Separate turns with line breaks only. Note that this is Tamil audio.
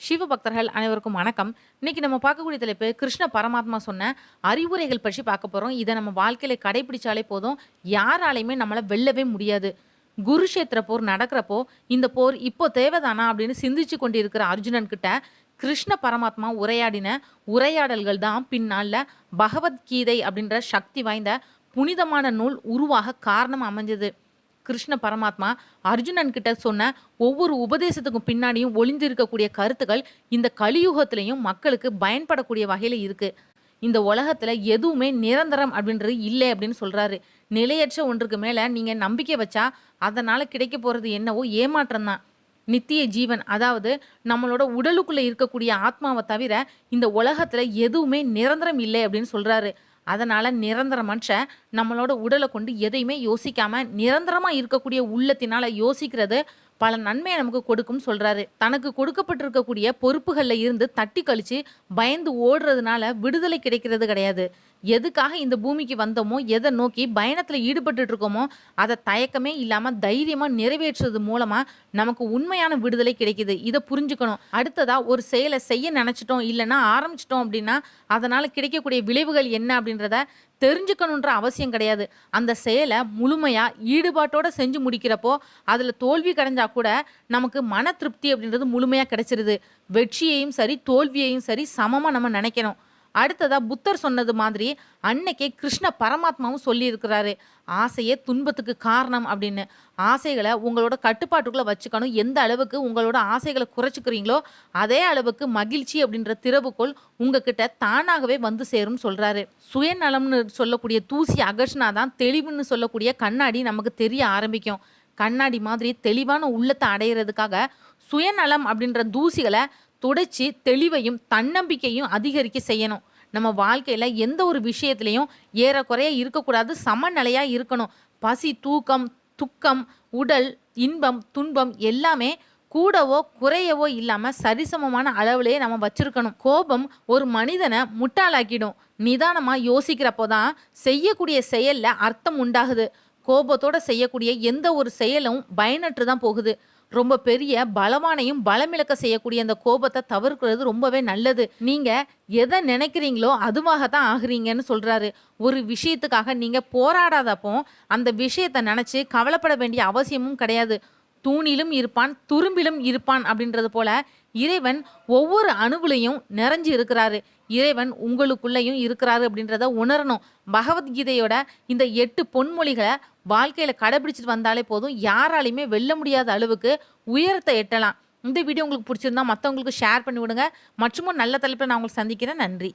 சிவ பக்தர்கள் அனைவருக்கும் வணக்கம். இன்னைக்கு நம்ம பார்க்கக்கூடிய தலைப்பு கிருஷ்ண பரமாத்மா சொன்ன அறிவுரைகள் பற்றி பார்க்க போகிறோம் இதை நம்ம வாழ்க்கையில கடைபிடிச்சாலே போதும். யாராலையுமே நம்மளை வெல்லவே முடியாது. குருஷேத்திர போர் நடக்கிறப்போ இந்த போர் இப்போ தேவைதானா அப்படின்னு சிந்திச்சு கொண்டிருக்கிற அர்ஜுனன் கிட்ட கிருஷ்ண பரமாத்மா உரையாடின உரையாடல்கள் தான் பின்னால் பகவத்கீதை அப்படின்ற சக்தி வாய்ந்த புனிதமான நூல் உருவாக காரணம் அமைஞ்சது. கிருஷ்ண பரமாத்மா அர்ஜுனன் கிட்ட சொன்ன ஒவ்வொரு உபதேசத்துக்கும் பின்னாடியும் ஒளிந்திருக்கக்கூடிய கருத்துக்கள் இந்த கலியுகத்திலையும் மக்களுக்கு பயன்படக்கூடிய வகையில் இருக்கு. இந்த உலகத்துல எதுவுமே நிரந்தரம் அப்படின்றது இல்லை அப்படின்னு சொல்றாரு. நிலையற்ற ஒன்றுக்கு மேல நீங்க நம்பிக்கை வச்சா அதனால கிடைக்க போறது என்னவோ ஏமாற்றம் தான் நித்திய ஜீவன் அதாவது நம்மளோட உடலுக்குள்ள இருக்கக்கூடிய ஆத்மாவை தவிர இந்த உலகத்துல எதுவுமே நிரந்தரம் இல்லை அப்படின்னு சொல்றாரு. அதனால நிரந்தரமற்ற நம்மளோட உடலை கொண்டு எதையுமே யோசிக்காமல் நிரந்தரமாக இருக்கக்கூடிய உள்ளத்தினால் யோசிக்கிறது பல நன்மையை நமக்கு கொடுக்கும் சொல்கிறாரு தனக்கு கொடுக்கப்பட்டிருக்கக்கூடிய பொறுப்புகளில் இருந்து தட்டி கழித்து பயந்து ஓடுறதுனால விடுதலை கிடைக்கிறது கிடையாது. எதுக்காக இந்த பூமிக்கு வந்தோமோ எதை நோக்கி பயணத்தில் ஈடுபட்டு இருக்கோமோ அதை தயக்கமே இல்லாமல் தைரியமாக நிறைவேற்றுறது மூலமாக நமக்கு உண்மையான விடுதலை கிடைக்குது. இதை புரிஞ்சுக்கணும். அடுத்ததாக ஒரு செயலை செய்ய நினச்சிட்டோம் இல்லைன்னா ஆரம்பிச்சிட்டோம் அப்படின்னா அதனால் கிடைக்கக்கூடிய விளைவுகள் என்ன அப்படின்றத தெரிஞ்சுக்கணுன்ற அவசியம் கிடையாது. அந்த செயலை முழுமையாக ஈடுபாட்டோடு செஞ்சு முடிக்கிறப்போ அதில் தோல்வி கிடைஞ்சா கூட நமக்கு மன திருப்தி அப்படின்றது முழுமையாக கிடைச்சிருது. வெற்றியையும் சரி தோல்வியையும் சரி சமமாக நம்ம நினைக்கணும். அடுத்ததாக புத்தர் சொன்னது மாதிரி அன்னைக்கே கிருஷ்ண பரமாத்மாவும் சொல்லியிருக்கிறாரு. ஆசையே துன்பத்துக்கு காரணம் அப்படின்னு. ஆசைகளை உங்களோட கட்டுப்பாட்டுக்குள்ளே வச்சுக்கணும். எந்த அளவுக்கு உங்களோட ஆசைகளை குறைச்சிக்கிறீங்களோ அதே அளவுக்கு மகிழ்ச்சி அப்படின்ற திறவுகோள் உங்ககிட்ட தானாகவே வந்து சேரும் சொல்கிறாரு சுயநலம்னு சொல்லக்கூடிய தூசி அகர்ஷனா தான் தெளிவுன்னு சொல்லக்கூடிய கண்ணாடி நமக்கு தெரிய ஆரம்பிக்கும். கண்ணாடி மாதிரி தெளிவான உள்ளத்தை அடையிறதுக்காக சுயநலம் அப்படின்ற தூசிகளை துடைச்சி தெளிவையும் தன்னம்பிக்கையும் அதிகரிக்க செய்யணும். நம்ம வாழ்க்கையில் எந்த ஒரு விஷயத்துலையும் ஏறக்குறைய இருக்கக்கூடாது சமநிலையாக இருக்கணும். பசி தூக்கம் துக்கம் உடல் இன்பம் துன்பம் எல்லாமே கூடவோ குறையவோ இல்லாமல் சரிசமமான அளவுலேயே நம்ம வச்சுருக்கணும். கோபம் ஒரு மனிதனை முட்டாளாக்கிடும். நிதானமாக யோசிக்கிறப்போ தான் செய்யக்கூடிய செயலில் அர்த்தம் உண்டாகுது. கோபத்தோட செய்யக்கூடிய எந்த ஒரு செயலும் பயனற்று தான் போகுது. ரொம்ப பெரிய பலவானையும் பலமிழக்க செய்யக்கூடிய அந்த கோபத்தை தவிர்க்கிறது ரொம்பவே நல்லது. நீங்க எதை நினைக்கிறீங்களோ அதுவாக தான் ஆகுறீங்கன்னு சொல்றாரு. ஒரு விஷயத்துக்காக நீங்க போராடாதப்போ அந்த விஷயத்தை நினைச்சு கவலைப்பட வேண்டிய அவசியமும் கிடையாது. தூணிலும் இருப்பான் துரும்பிலும் இருப்பான் அப்படின்றது போல இறைவன் ஒவ்வொரு அணுகுலையும் நிறைஞ்சு இருக்கிறாரு. இறைவன் உங்களுக்குள்ளேயும் இருக்கிறாரு அப்படின்றத உணரணும். பகவத்கீதையோட இந்த எட்டு பொன்மொழிகளை வாழ்க்கையில் கடைபிடிச்சிட்டு வந்தாலே போதும். யாராலையுமே வெல்ல முடியாத அளவுக்கு உயரத்தை எட்டலாம். இந்த வீடியோ உங்களுக்கு பிடிச்சிருந்தா மற்றவங்களுக்கு ஷேர் பண்ணி விடுங்க. மற்றும் நல்ல தலைப்பில் நான் உங்களுக்கு சந்திக்கிறேன். நன்றி.